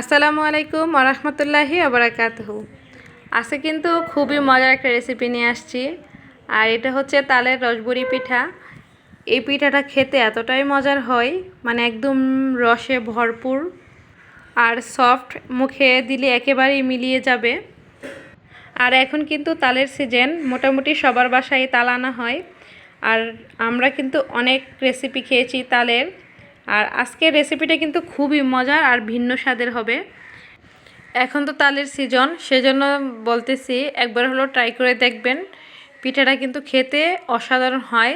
আসসালামু আলাইকুম ওরহমতুল্লাহি আবরাকাতহ আজকে কিন্তু খুবই মজার একটা রেসিপি নিয়ে আসছি। আর এটা হচ্ছে তালের রসবড়ি পিঠা। এই পিঠাটা খেতে এতটাই মজার হয় মানে একদম রসে ভরপুর আর সফট মুখে দিলে একেবারেই মিলিয়ে যাবে। আর এখন কিন্তু তালের সিজন মোটামুটি সবার বাসায় তাল আনা হয়। আর আমরা কিন্তু অনেক রেসিপি খেয়েছি তালের। আর আজকের রেসিপিটা কিন্তু খুবই মজার আর ভিন্ন স্বাদের হবে। এখন তো তালের সিজন সেজন্য বলতেছি একবার হলো ট্রাই করে দেখবেন। পিঠাটা কিন্তু খেতে অসাধারণ হয়।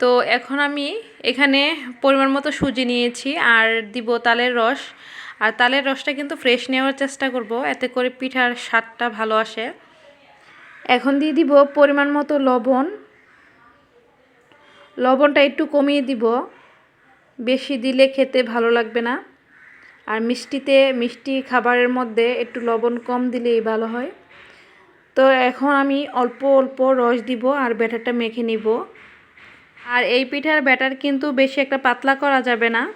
তো এখন আমি এখানে পরিমাণ মতো সুজি নিয়েছি আর দিব তালের রস। আর তালের রসটা কিন্তু ফ্রেশ নেওয়ার চেষ্টা করব, এতে করে পিঠার স্বাদটা ভালো আসে। এখন দিয়ে দিব পরিমাণ মতো লবণ। লবণটা একটু কমিয়ে দিব। বেশি দিলে খেতে ভালো লাগবে না। আর মিষ্টিতে, মিষ্টি খাবারের মধ্যে একটু লবণ কম দিলেই ভালো হয়। তো এখন আমি অল্প অল্প রস দিব আর ব্যাটারটা মেখে নিব। আর এই পিঠার ব্যাটার কিন্তু বেশি একটা পাতলা করা যাবে না।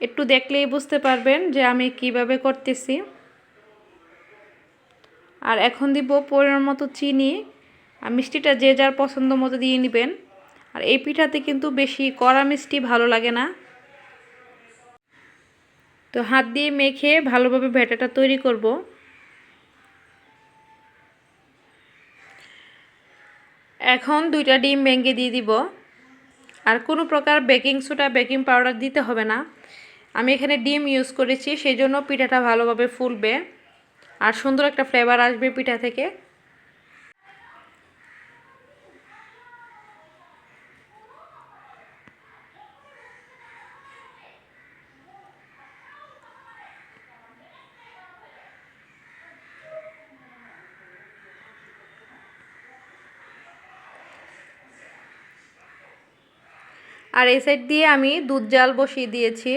একটু দেখলেই বুঝতে পারবেন যে আমি কীভাবে করতেছি। আর এখন দিব পরিমাণ মতো চিনি। আর মিষ্টিটা যে যার পছন্দ মতো দিয়ে নেবেন। আর এই পিঠাতে কিন্তু বেশি কড়া মিষ্টি ভালো লাগে না। তো হাত দিয়ে মেখে ভালোভাবে ভেটাটা তৈরি করব। এখন দুইটা ডিম ভেঙে দিয়ে দিব। আর কোনো প্রকার বেকিং সোডা, বেকিং পাউডার দিতে হবে না। আমি এখানে ডিম ইউজ করেছি সেই জন্য পিঠাটা ভালোভাবে ফুলবে। আর সুন্দর একটা ফ্লেভার আসবে পিঠা থেকে। আর এই সাইড দিয়ে আমি দুধ জাল বসিয়ে দিয়েছি।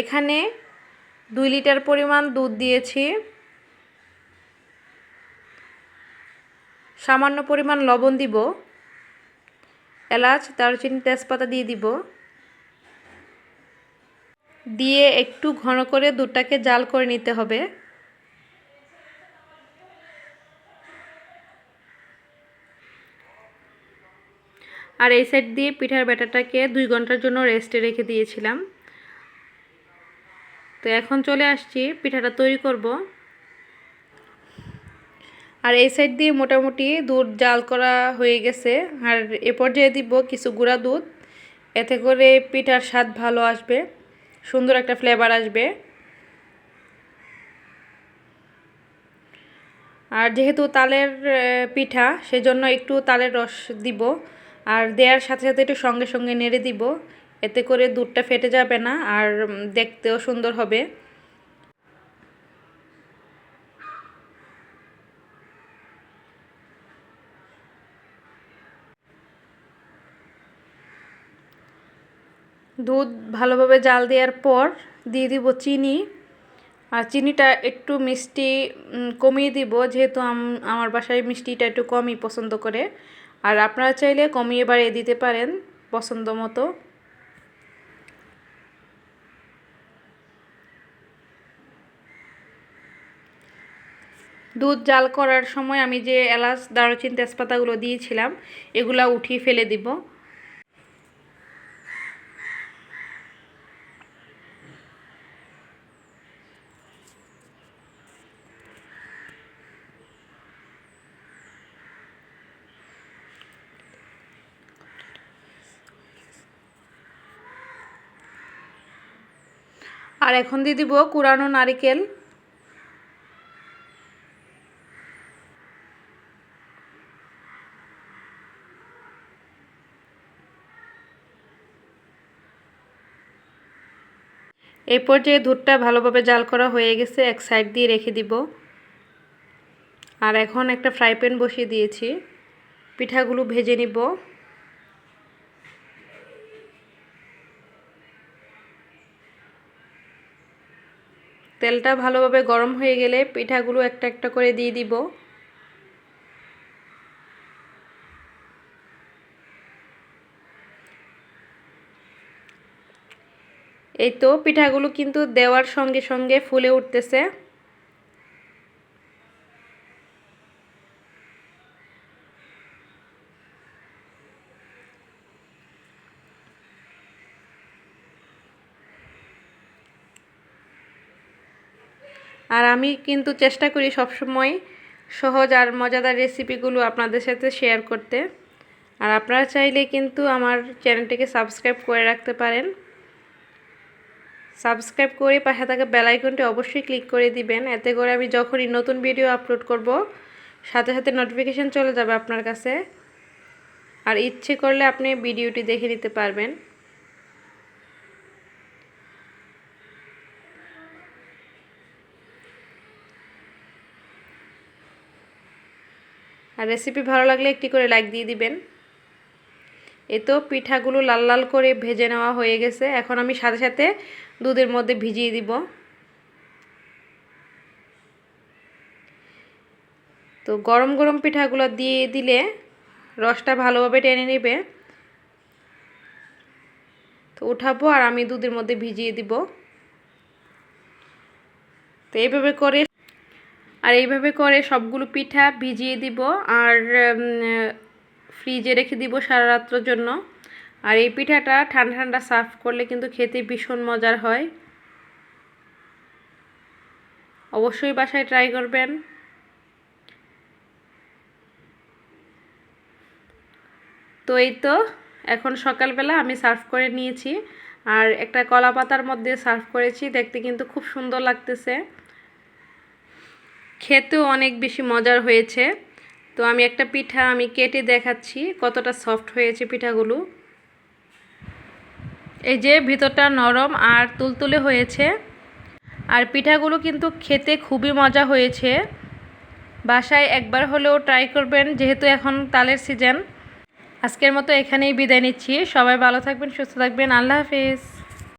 এখানে দুই লিটার পরিমাণ দুধ দিয়েছি। সামান্য পরিমাণ লবণ দিব। এলাচ, দারুচিনি, তেজপাতা দিয়ে দিব। দিয়ে একটু ঘন করে দুধটাকে জাল করে নিতে হবে। আর এই সাইড দিয়ে পিঠার ব্যাটারটাকে দুই ঘণ্টার জন্য রেস্টে রেখে দিয়েছিলাম। তো এখন চলে আসছি, পিঠাটা তৈরি করব। আর এই সাইড দিয়ে মোটামুটি দুধ জাল করা হয়ে গেছে। আর এ পর্যায়ে দিব কিছু গুঁড়া দুধ। এতে করে পিঠার স্বাদ ভালো আসবে, সুন্দর একটা ফ্লেভার আসবে। আর যেহেতু তালের পিঠা, সেজন্য একটু তালের রস দিব। আর দেওয়ার সাথে সাথে একটু সঙ্গে সঙ্গে নেড়ে দিব। এতে করে দুধটা ফেটে যাবে না আর দেখতেও সুন্দর হবে। দুধ ভালোভাবে জাল দেওয়ার পর দিয়ে দিব চিনি। আর চিনিটা একটু মিষ্টি কমিয়ে দিব, যেহেতু আমার বাসায় মিষ্টিটা একটু কমই পছন্দ করে। আর আপনারা চাইলে কমিয়ে বাড়িয়ে দিতে পারেন পছন্দ মতো। দুধ জাল করার সময় আমি যে এলাচ, দারুচিন তেজপাতাগুলো দিয়েছিলাম, এগুলা উঠিয়ে ফেলে দিব। আর এখন দিয়ে দিব কুড়ানো নারিকেল। এই পর্যায়ে দুধটা ভালোভাবে জাল করা হয়ে গেছে, এক সাইড দিয়ে রেখে দিব। আর এখন একটা ফ্রাই প্যান বসিয়ে দিয়েছি। পিঠাগুলো ভেজে নিব। তেলটা ভালোভাবে গরম হয়ে গেলে পিঠাগুলো একটা একটা করে দিয়ে দিব। এই তো পিঠাগুলো কিন্তু দেওয়ার সঙ্গে সঙ্গে ফুলে উঠতেছে। আর আমি কিন্তু চেষ্টা করি সবসময় সহজ আর মজাদার রেসিপিগুলো আপনাদের সাথে শেয়ার করতে। আর আপনারা চাইলে কিন্তু আমার চ্যানেলটিকে সাবস্ক্রাইব করে রাখতে পারেন। সাবস্ক্রাইব করে পাশে থাকা বেলাইকনটি অবশ্যই ক্লিক করে দিবেন। এতে করে আমি যখনই নতুন ভিডিও আপলোড করব, সাথে সাথে নোটিফিকেশান চলে যাবে আপনার কাছে। আর ইচ্ছে করলে আপনি ভিডিওটি দেখে নিতে পারবেন। রেসিপি ভালো লাগলে একটি করে লাইক দিয়ে দিবেন। এ তো পিঠাগুলো লাল লাল করে ভেজে নেওয়া হয়ে গেছে। এখন আমি সাথে সাথে দুধের মধ্যে ভিজিয়ে দিব। তো গরম গরম পিঠাগুলো দিয়ে দিলে রসটা ভালোভাবে টেনে নেবে। তো উঠাবো আর আমি দুধের মধ্যে ভিজিয়ে দিব। তো এইভাবে করে আর এইভাবে করে সবগুলো পিঠা ভিজিয়ে দিব আর ফ্রিজে রেখে দিব সারা রাত্রের জন্য। আর এই পিঠাটা ঠান্ডা ঠান্ডা সার্ভ করলে কিন্তু খেতে ভীষণ মজার হয়। অবশ্যই বাসায় ট্রাই করবেন। তো এই তো, এখন সকালবেলা আমি সার্ভ করে নিয়েছি। আর একটা কলা পাতার মধ্যে সার্ভ করেছি, দেখতে কিন্তু খুব সুন্দর লাগতেছে। খেতেও অনেক বেশি মজার হয়েছে। তো আমি একটা পিঠা আমি কেটে দেখাচ্ছি কতটা সফট হয়েছে পিঠাগুলো। এই যে ভিতরটা নরম আর তুলতুলে হয়েছে। আর পিঠাগুলো কিন্তু খেতে খুবই মজা হয়েছে। বাসায় একবার হলেও ট্রাই করবেন যেহেতু এখন তালের সিজন আজকের মতো এখানেই বিদায় নিচ্ছি। সবাই ভালো থাকবেন, সুস্থ থাকবেন। আল্লাহ হাফিজ।